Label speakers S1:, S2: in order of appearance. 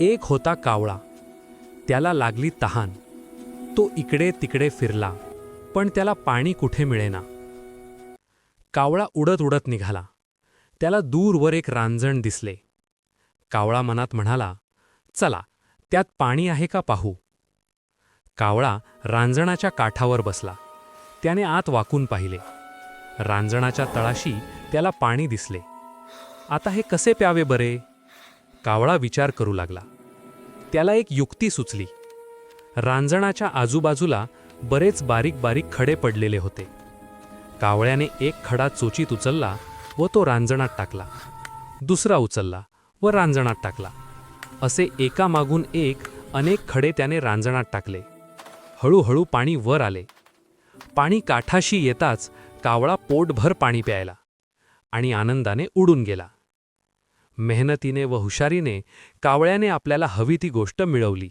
S1: एक होता कावळा. त्याला लागली तहान. तो इकडे तिकडे फिरला पण त्याला पाणी कुठे मिळेना. कावळा उडत उडत निघाला. त्याला दूरवर एक रांजण दिसले. कावळा मनात म्हणाला चला त्यात पाणी आहे का पाहू? कावळा रांजणाच्या काठावर बसला. त्याने आत वाकून पाहिले. रांजणाच्या तळाशी त्याला पाणी दिसले. आता हे कसे प्यावे बरे? कावळा विचार करू लागला. त्याला एक युक्ती सुचली. रांजणाच्या आजूबाजूला बरेच बारीक बारीक खडे पडलेले होते. कावळ्याने एक खडा चोचीत उचलला व तो रांजणात टाकला. दुसरा उचलला व रांजणात टाकला. असे एकामागून एक अनेक खडे त्याने रांजणात टाकले. हळूहळू पाणी वर आले. पाणी काठाशी येताच कावळा पोटभर पाणी प्यायला आणि आनंदाने उडून गेला. मेहनतीने व हुशारीने कावळ्याने आपल्याला हवी ती गोष्ट मिळवली.